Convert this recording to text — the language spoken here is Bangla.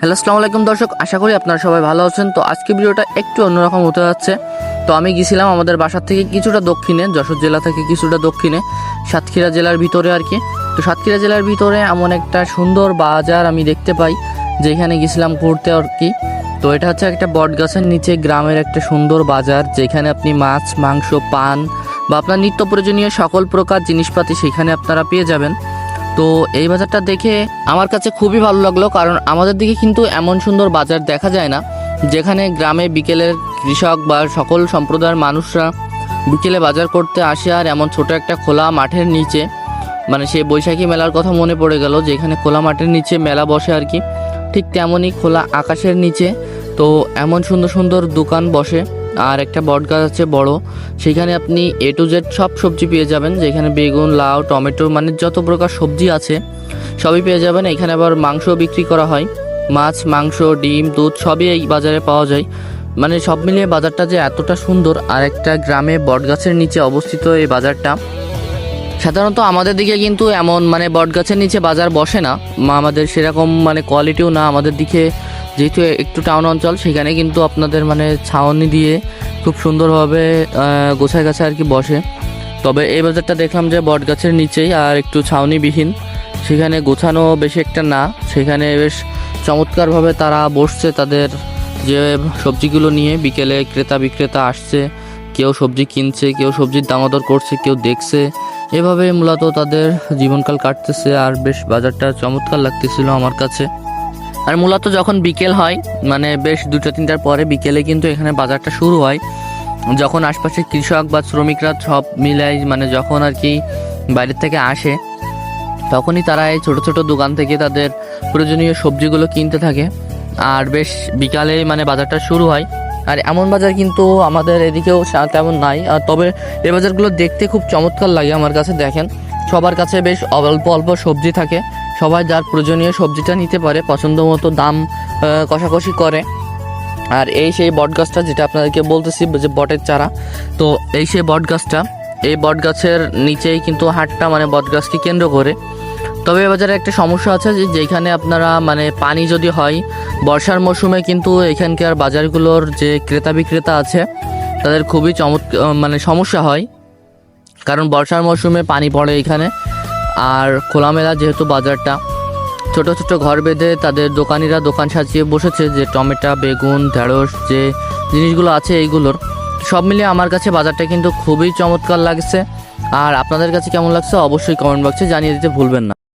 হ্যালো, আসসালামু আলাইকুম দর্শক, আশা করি আপনারা সবাই ভালো আছেন। তো আজকে ভিডিওটা একটু অন্যরকম হতে যাচ্ছে। তো আমি গেছিলাম আমাদের বাসার থেকে কিছুটা দক্ষিণে, যশোর জেলা থেকে কিছুটা দক্ষিণে, সাতক্ষীরা জেলার ভিতরে আর কি। তো সাতক্ষীরা জেলার ভিতরে এমন একটা সুন্দর বাজার আমি দেখতে পাই, যেখানে গেছিলাম ঘুরতে আর কি। তো এটা হচ্ছে একটা বট গাছের নিচে গ্রামের একটা সুন্দর বাজার, যেখানে আপনি মাছ, মাংস, পান বা আপনার নিত্য প্রয়োজনীয় সকল প্রকার জিনিসপাতি সেখানে আপনারা পেয়ে যাবেন। তো এই বাজারটা দেখে আমার কাছে খুবই ভালো লাগল, কারণ আমাদের দিকে কিন্তু এমন সুন্দর বাজার দেখা যায় না, যেখানে গ্রামে বিকেলের কৃষক বা সকল সম্প্রদায়ের মানুষরা বিকেলে বাজার করতে আসে আর এমন ছোট একটা খোলা মাঠের নিচে মানে সেই বৈশাখী মেলার কথা মনে পড়ে গেল যে এখানে খোলা মাঠের নিচে মেলা বসে আর কি, ঠিক তেমনই খোলা আকাশের নিচে, তো এমন সুন্দর সুন্দর দোকান বসে। আর একটা বট গাছ আছে বড়। সেখানে আপনি এ টু জেড সব সবজি পেয়ে যাবেন, যেখানে বেগুন, লাউ, টমেটো মানে যত প্রকার সবজি আছে, সবই পেয়ে যাবেন। এখানে আবার মাংস বিক্রি করা হয়। মাছ, মাংস, ডিম, দুধ সবই এই বাজারে পাওয়া যায়। মানে সব মিলিয়ে বাজারটা যে এতটা সুন্দর, আর একটা গ্রামে বটগাছের নিচে অবস্থিত এই বাজারটা। সাধারণত আমাদের দিকে কিন্তু এমন মানে বটগাছের নিচে বাজার বসে না। আমাদের সেরকম মানে কোয়ালিটিও না আমাদের দিকে। যেহেতু একটু টাউন অঞ্চল, সেখানে কিন্তু আপনাদের মানে ছাউনি দিয়ে খুব সুন্দরভাবে গোছায় গাছে আর কি বসে। তবে এই বাজারটা দেখলাম যে বটগাছের নিচেই আর একটু ছাউনিবিহীন। সেখানে গোছানো বেশি একটা না, সেখানে বেশ চমৎকারভাবে তারা বসছে তাদের যে সবজিগুলো নিয়ে। বিকেলে ক্রেতা বিক্রেতা আসছে, কেউ সবজি কিনছে, কেউ সবজির দামাদর করছে, কেউ দেখছে। এভাবে মূলত তাদের জীবনকাল কাটতেছে আর বেশ বাজারটা চমৎকার লাগতেছিল আমার কাছে। আর মূলত যখন বিকেল হয় মানে বেশ দুটো তিনটার পরে বিকেলে কিন্তু এখানে বাজারটা শুরু হয়। যখন আশপাশে কৃষক বা শ্রমিকরা সব মিলাই মানে যখন আর কি বাইরের থেকে আসে, তখনই তারা এই ছোটো ছোটো দোকান থেকে তাদের প্রয়োজনীয় সবজিগুলো কিনতে থাকে। আর বেশ বিকালে মানে বাজারটা শুরু হয়। আর এমন বাজার কিন্তু আমাদের এদিকেও তেমন নাই। আর তবে এই বাজারগুলো দেখতে খুব চমৎকার লাগে আমার কাছে, দেখেন। সবার কাছে বেশ অল্প অল্প সবজি থাকে। সবাই যার প্রয়োজনীয় সবজিটা নিতে পারে পছন্দ মতো দাম কষাকষি করে। আর এই সেই বট গাছটা যেটা আপনাদেরকে বলতেছি, যে বটের চারা, তো এই সেই বট গাছটা এই বট গাছের নিচেই কিন্তু হাটটা মানে বট গাছকে কেন্দ্র করে। তবে বাজারে একটা সমস্যা আছে যে, যেখানে আপনারা মানে পানি যদি হয়, বর্ষার মৌসুমে কিন্তু এখানকার বাজারগুলোর যে ক্রেতা বিক্রেতা আছে, তাদের খুবই চমৎকার মানে সমস্যা হয়। কারণ বর্ষার মৌসুমে পানি পড়ে এখানে। আর খোলামেলা যেহেতু বাজারটা, ছোট ছোট ঘর বেঁধে তাদের দোকানিরা দোকান সাজিয়ে বসেছে যে টমেটো, বেগুন, ঢেঁড়স যে জিনিসগুলো আছে এইগুলোর। সব মিলিয়ে আমার কাছে বাজারটা কিন্তু খুবই চমৎকার লাগছে। আর আপনাদের কাছে কেমন লাগছে অবশ্যই কমেন্ট বক্সে জানিয়ে দিতে ভুলবেন না।